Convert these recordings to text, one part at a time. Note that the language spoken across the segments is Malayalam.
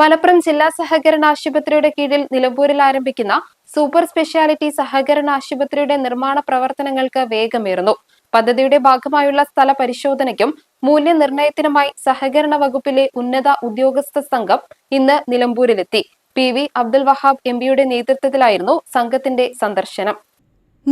Malappuram ജില്ലാ സഹകരണ ആശുപത്രിയുടെ കീഴിൽ നിലമ്പൂരിൽ ആരംഭിക്കുന്ന സൂപ്പർ സ്പെഷ്യാലിറ്റി സഹകരണ ആശുപത്രിയുടെ നിർമ്മാണ പ്രവർത്തനങ്ങൾക്ക് വേഗമേറുന്നു. പദ്ധതിയുടെ ഭാഗമായുള്ള സ്ഥല പരിശോധനയ്ക്കും മൂല്യനിർണയത്തിനുമായി സഹകരണ വകുപ്പിലെ ഉന്നത ഉദ്യോഗസ്ഥ സംഘം ഇന്ന് നിലമ്പൂരിലെത്തി. P V Abdul Wahab M പിയുടെ നേതൃത്വത്തിലായിരുന്നു സംഘത്തിന്റെ സന്ദർശനം.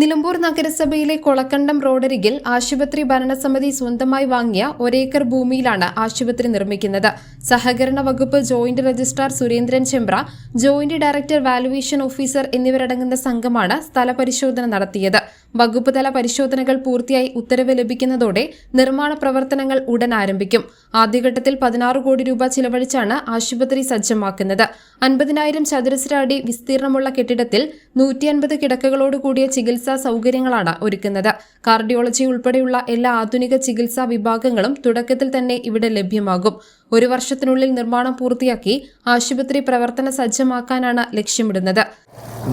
നിലമ്പൂർ നഗരസഭയിലെ കൊളക്കണ്ടം റോഡരികിൽ ആശുപത്രി ഭരണസമിതി സ്വന്തമായി വാങ്ങിയ ഒരേക്കർ ഭൂമിയിലാണ് ആശുപത്രി നിർമ്മിക്കുന്നത്. സഹകരണ വകുപ്പ് joint registrar Surendran Chembra joint director valuation officer എന്നിവരടങ്ങുന്ന സംഘമാണ് സ്ഥലപരിശോധന നടത്തിയത്. വകുപ്പ് തല പരിശോധനകൾ പൂർത്തിയായി ഉത്തരവ് ലഭിക്കുന്നതോടെ നിർമ്മാണ പ്രവർത്തനങ്ങൾ ഉടൻ ആരംഭിക്കും. ആദ്യഘട്ടത്തിൽ പതിനാറ് കോടി രൂപ ചിലവഴിച്ചാണ് ആശുപത്രി സജ്ജമാക്കുന്നത്. അൻപതിനായിരം ചതുരശ്ര അടി വിസ്തീർണമുള്ള കെട്ടിടത്തിൽ നൂറ്റി അൻപത് കിടക്കകളോട് കൂടിയ ചികിത്സാ സൗകര്യങ്ങളാണ് ഒരുക്കുന്നത്. കാർഡിയോളജി ഉൾപ്പെടെയുള്ള എല്ലാ ആധുനിക ചികിത്സാ വിഭാഗങ്ങളും തുടക്കത്തിൽ തന്നെ ഇവിടെ ലഭ്യമാകും. ഒരു വർഷത്തിനുള്ളിൽ നിർമ്മാണം പൂർത്തിയാക്കി ആശുപത്രി പ്രവർത്തന സജ്ജമാക്കാനാണ് ലക്ഷ്യമിടുന്നത്.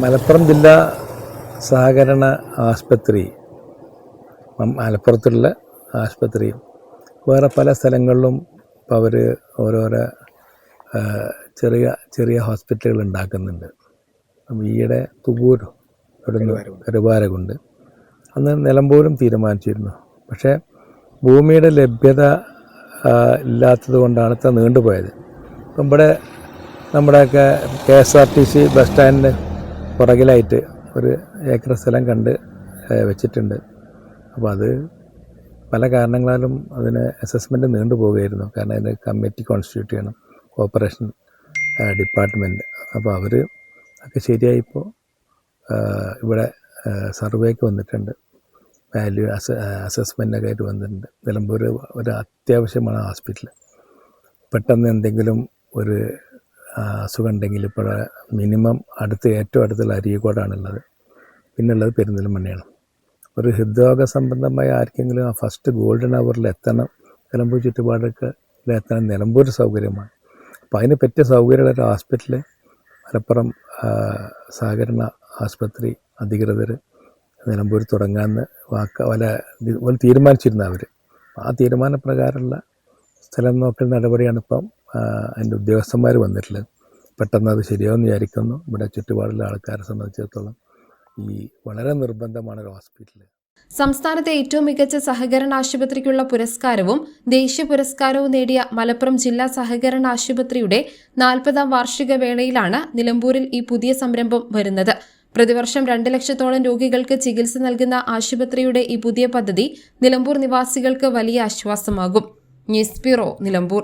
മലപ്പുറം ജില്ലാ സഹകരണ ആശുപത്രി മലപ്പുറത്തുള്ള ആശുപത്രി വേറെ പല സ്ഥലങ്ങളിലും അവർ ഓരോരോ ചെറിയ ചെറിയ ഹോസ്പിറ്റലുകൾ ഉണ്ടാക്കുന്നുണ്ട് അപ്പം ഈയിടെ തുകൂർ ഇവിടുന്ന് കരുവാരകുണ്ട് അന്ന് നിലമ്പൂരും തീരുമാനിച്ചിരുന്നു. പക്ഷേ ഭൂമിയുടെ ലഭ്യത ഇല്ലാത്തത് കൊണ്ടാണ് ഇത്ര നീണ്ടുപോയത്. ഇപ്പം ഇവിടെ നമ്മുടെയൊക്കെ K S R T C bus സ്റ്റാൻഡിന് പുറകിലായിട്ട് ഒരു ഏക്കർ സ്ഥലം കണ്ട് വെച്ചിട്ടുണ്ട്. അപ്പോൾ അത് പല കാരണങ്ങളാലും അതിന് അസസ്മെന്റ് നീണ്ടുപോവുകയായിരുന്നു കാരണം അതിന് കമ്മിറ്റി കോൺസ്റ്റിറ്റ്യൂട്ട് ചെയ്യണം. കോപ്പറേഷൻ ഡിപ്പാർട്ട്മെന്റ് അപ്പോൾ അവർ ഒക്കെ ശരിയായിപ്പോൾ ഇവിടെ സർവേക്ക് വന്നിട്ടുണ്ട്. വാല്യൂ അസ അസസ്മെന്റൊക്കെ ആയിട്ട് വന്നിട്ടുണ്ട്. നിലമ്പൂർ ഒരു അത്യാവശ്യമാണ് ഹോസ്പിറ്റൽ പെട്ടെന്ന് എന്തെങ്കിലും ഒരു അസുഖം ഉണ്ടെങ്കിൽ ഇപ്പോൾ മിനിമം അടുത്ത് ഏറ്റവും അടുത്തുള്ള അരീക്കോടാണുള്ളത്. പിന്നുള്ളത് പെരിന്തൽമണ്ണയാണ്. ഒരു ഹൃദ്രോഗ സംബന്ധമായ ആർക്കെങ്കിലും ആ ഫസ്റ്റ് ഗോൾഡൻ അവറിൽ എത്തണം. നിലമ്പൂർ ചുറ്റുപാടൊക്കെ എത്തണം. നിലമ്പൂർ സൗകര്യമാണ്. അപ്പോൾ അതിന് പറ്റിയ സൗകര്യമുള്ള ഒരു ഹോസ്പിറ്റൽ മലപ്പുറം സഹകരണ ആശുപത്രി അധികൃതർ നിലമ്പൂർ തുടങ്ങാമെന്ന് വാക്ക വല പോലെ തീരുമാനിച്ചിരുന്നു അവർ ആ തീരുമാനപ്രകാരമുള്ള സ്ഥലം നോക്കൽ നടപടിയാണ് ഇപ്പം അതിന്റെ ഉദ്യോഗസ്ഥന്മാർ വന്നിട്ടുള്ളത്. പെട്ടെന്ന് അത് ശരിയാവുമെന്ന് വിചാരിക്കുന്നു. ഇവിടെ ചുറ്റുപാടുള്ള ആൾക്കാരെ സംബന്ധിച്ചിടത്തോളം ഈ വളരെ നിർബന്ധമാണ് ഒരു ഹോസ്പിറ്റൽ സംസ്ഥാനത്തെ ഏറ്റവും മികച്ച സഹകരണ ആശുപത്രിക്കുള്ള പുരസ്കാരവും ദേശീയ പുരസ്കാരവും നേടിയ മലപ്പുറം ജില്ലാ സഹകരണ ആശുപത്രിയുടെ നാൽപ്പതാം വാർഷിക വേളയിലാണ് നിലമ്പൂരിൽ ഈ പുതിയ സംരംഭം വരുന്നത്. പ്രതിവർഷം രണ്ട് ലക്ഷത്തോളം രോഗികൾക്ക് ചികിത്സ നൽകുന്ന ആശുപത്രിയുടെ ഈ പുതിയ പദ്ധതി നിലമ്പൂർ നിവാസികൾക്ക് വലിയ ആശ്വാസമാകും. News bureau Nilambur.